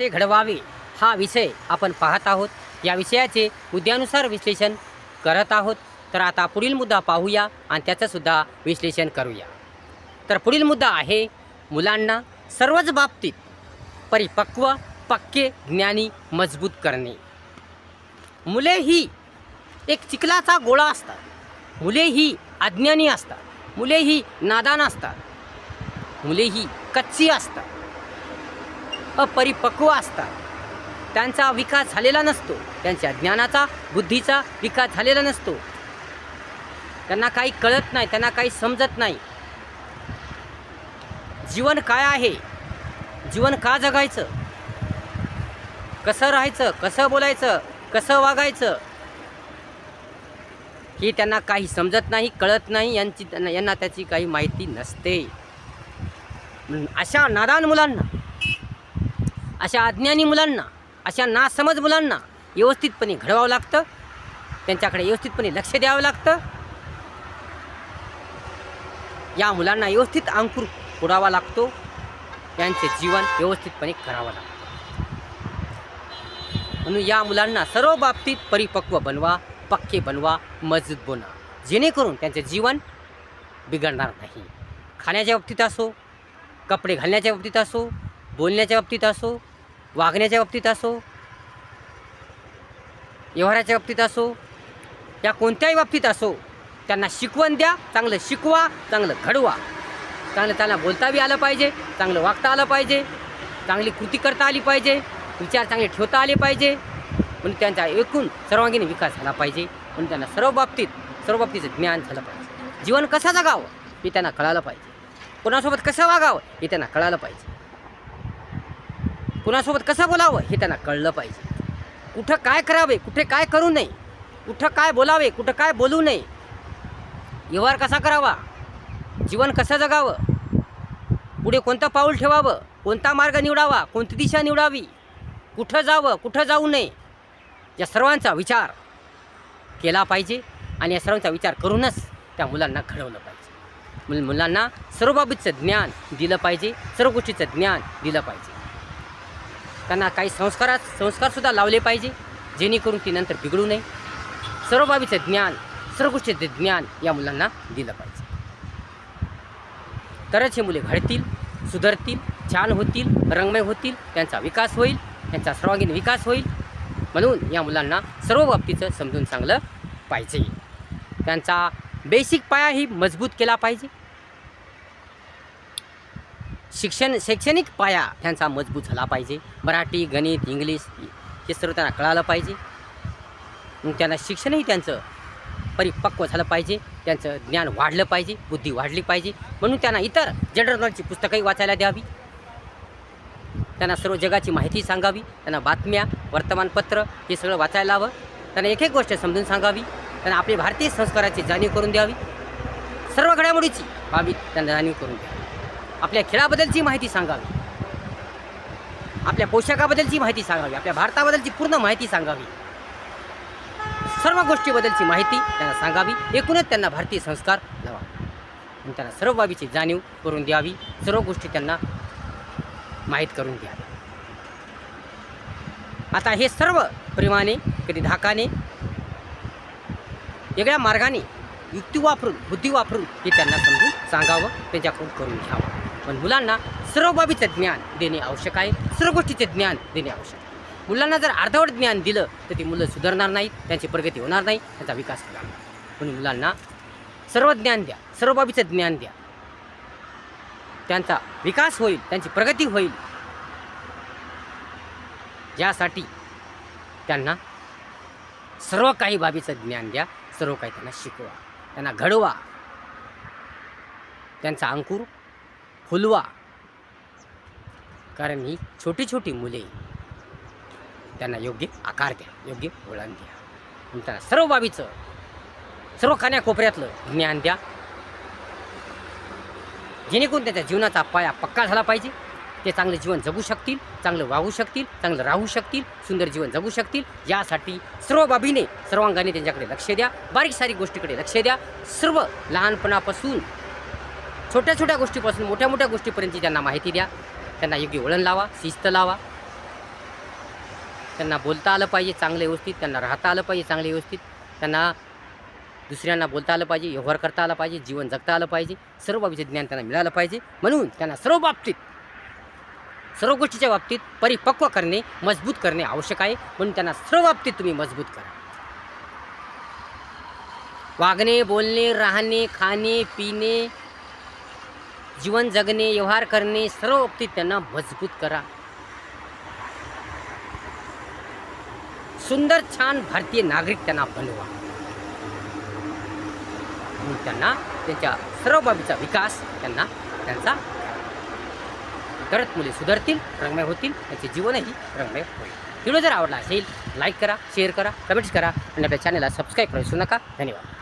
कसे घडवावे हा विषय आपण पाहत आहोत. या विषयाचे मुद्द्यानुसार विश्लेषण करत आहोत. तर आता पुढील मुद्दा पाहूया आणि त्याचंसुद्धा विश्लेषण करूया. तर पुढील मुद्दा आहे मुलांना सर्वच बाबतीत परिपक्व पक्के ज्ञानी मजबूत करणे. मुले ही एक चिखलाचा गोळा असतात. मुले ही अज्ञानी असतात. मुले ही नादान असतात. मुले ही कच्ची असतात. अपरिपक्व असतात. त्यांचा विकास झालेला नसतो. त्यांच्या ज्ञानाचा बुद्धीचा विकास झालेला नसतो. त्यांना काही कळत नाही त्यांना काही समजत नाही. जीवन काय आहे? जीवन का जगायचं? कसं राहायचं? कसं बोलायचं? कसं वागायचं? हे त्यांना काही समजत नाही कळत नाही. यांची त्यांना यांना त्याची काही माहिती नसते. अशा नादान मुलांना अशा अज्ञानी मुलांना अशा नासमज मुलांना व्यवस्थितपणे घडवावं लागतं. त्यांच्याकडे व्यवस्थितपणे लक्ष द्यावं लागतं. या मुलांना व्यवस्थित अंकुर फोडावा लागतो. त्यांचे जीवन व्यवस्थितपणे करावं लागतं. म्हणून या मुलांना सर्व बाबतीत परिपक्व बनवा पक्के बनवा मजबूत बनवा जेणेकरून त्यांचे जीवन बिघडणार नाही. खाण्याच्या बाबतीत असो कपडे घालण्याच्या बाबतीत असो बोलण्याच्या बाबतीत असो वागण्याच्या बाबतीत असो व्यवहाराच्या बाबतीत असो या कोणत्याही बाबतीत असो त्यांना शिकवण द्या चांगलं शिकवा चांगलं घडवा. चांगलं त्यांना बोलता बी आलं पाहिजे चांगलं वागता आलं पाहिजे चांगली कृती करता आली पाहिजे विचार चांगले ठेवता आले पाहिजे म्हणून त्यांचा एकूण सर्वांगीण विकास झाला पाहिजे म्हणून त्यांना सर्व बाबतीत सर्व बाबतीचं ज्ञान झालं पाहिजे. जीवन कसं जगावं हे त्यांना कळालं पाहिजे. कोणासोबत कसं वागावं? हे त्यांना कळालं पाहिजे. कुणासोबत कसं बोलावं हे त्यांना कळलं पाहिजे. कुठं काय करावे कुठे काय करू नये कुठं काय बोलावे कुठं काय बोलू नये व्यवहार कसा करावा जीवन कसं जगावं पुढे कोणतं पाऊल ठेवावं कोणता मार्ग निवडावा कोणती दिशा निवडावी कुठं जावं कुठं जाऊ नये या सर्वांचा विचार केला पाहिजे आणि या सर्वांचा विचार करूनच त्या मुलांना घडवलं पाहिजे. मुल मुलांना सर्व बाबीचं ज्ञान दिलं पाहिजे सर्व गोष्टीचं ज्ञान दिलं पाहिजे. त्यांना काही संस्कारात संस्कारसुद्धा लावले पाहिजे जेणेकरून ती नंतर बिघडू नये. सर्व बाबीचं ज्ञान सर्व गोष्टीचं ज्ञान या मुलांना दिलं पाहिजे. तरच हे मुले घडतील सुधरतील छान होतील रंगमय होतील त्यांचा विकास होईल त्यांचा सर्वांगीण विकास होईल. म्हणून या मुलांना सर्व बाबतीचं समजून चांगलं पाहिजे. त्यांचा बेसिक पाया ही मजबूत केला पाहिजे. शिक्षण शैक्षणिक पाया त्यांचा मजबूत झाला पाहिजे. मराठी गणित इंग्लिश हे सर्व त्यांना कळालं पाहिजे. मग त्यांना शिक्षणही त्यांचं परिपक्व झालं पाहिजे. त्यांचं ज्ञान वाढलं पाहिजे बुद्धी वाढली पाहिजे. म्हणून त्यांना इतर जनरल नॉलेजची पुस्तकंही वाचायला द्यावी. त्यांना सर्व जगाची माहिती सांगावी. त्यांना बातम्या वर्तमानपत्र हे सगळं वाचायला हवं. त्यांना एक एक गोष्ट समजून सांगावी. त्यांना आपली भारतीय संस्काराची जाणीव करून द्यावी. सर्व घडामोडीची बाबी त्यांना जाणीव करून द्यावी. आपल्या खेळाबद्दलची माहिती सांगावी. आपल्या पोशाखाबद्दलची माहिती सांगावी. आपल्या भारताबद्दलची पूर्ण माहिती सांगावी. सर्व गोष्टीबद्दलची माहिती त्यांना सांगावी. एकूणच त्यांना भारतीय संस्कार लावावे आणि त्यांना सर्व बाबीची जाणीव करून द्यावी. सर्व गोष्टी त्यांना माहीत करून द्यावी आता हे सर्व प्रेमाने कधी धाकाने वेगळ्या मार्गाने युक्ती वापरून बुद्धी वापरून हे त्यांना समजून सांगावं त्यांच्याकडून करून घ्यावं. पण मुलांना सर्व बाबीचं ज्ञान देणे आवश्यक आहे. सर्व गोष्टीचे ज्ञान देणे आवश्यक आहे. मुलांना जर अर्धवट ज्ञान दिलं तर ती मुलं सुधारणार नाहीत त्यांची प्रगती होणार नाही त्यांचा विकास होणार नाही म्हणून मुलांना सर्व ज्ञान द्या सर्व बाबीचं ज्ञान द्या. त्यांचा विकास होईल त्यांची प्रगती होईल. यासाठी त्यांना सर्व काही बाबीचं ज्ञान द्या सर्व काही त्यांना शिकवा त्यांना घडवा. त्यांचा अंकुर फुलवा कारण ही छोटी छोटी मुले त्यांना योग्य आकार द्या योग्य वळण द्या. आणि त्यांना सर्व बाबीचं सर्व खाण्याकोपऱ्यातलं ज्ञान द्या. जेणेकरून त्यांच्या जीवनाचा पाया पक्का झाला पाहिजे. ते चांगलं जीवन जगू शकतील चांगलं वागू शकतील चांगलं राहू शकतील सुंदर जीवन जगू शकतील. यासाठी सर्व बाबीने सर्वांगाने त्यांच्याकडे लक्ष द्या. बारीक सारीक गोष्टीकडे लक्ष द्या. सर्व लहानपणापासून छोट्या छोट्या गोष्टीपासून मोठ्या मोठ्या गोष्टीपर्यंतची त्यांना माहिती द्या. त्यांना योग्य वळण लावा शिस्त लावा. त्यांना बोलता आलं पाहिजे चांगलं व्यवस्थित त्यांना राहता आलं पाहिजे चांगलं व्यवस्थित. त्यांना दुसऱ्यांना बोलता आलं पाहिजे व्यवहार करता आला पाहिजे जीवन जगता आलं पाहिजे. सर्व बाबीचं ज्ञान त्यांना मिळालं पाहिजे. म्हणून त्यांना सर्व बाबतीत सर्व गोष्टीच्या बाबतीत परिपक्व करणे मजबूत करणे आवश्यक आहे. म्हणून त्यांना सर्व बाबतीत तुम्ही मजबूत करा. वागणे बोलणे राहणे खाणे पिणे जीवन जगणे व्यवहार करणे सर्व बाबतीत त्यांना मजबूत करा. सुंदर छान भारतीय नागरिक त्यांना बनवा. म्हणून त्यांना त्यांच्या सर्व बाबीचा विकास त्यांना त्यांचा करत मुले सुधारतील रंगमय होतील त्यांचे जीवनही रंगमय होईल. व्हिडिओ जर आवडला असेल लाईक करा शेअर करा कमेंट्स करा आणि आपल्या चॅनलला सबस्क्राईब करू नका. धन्यवाद.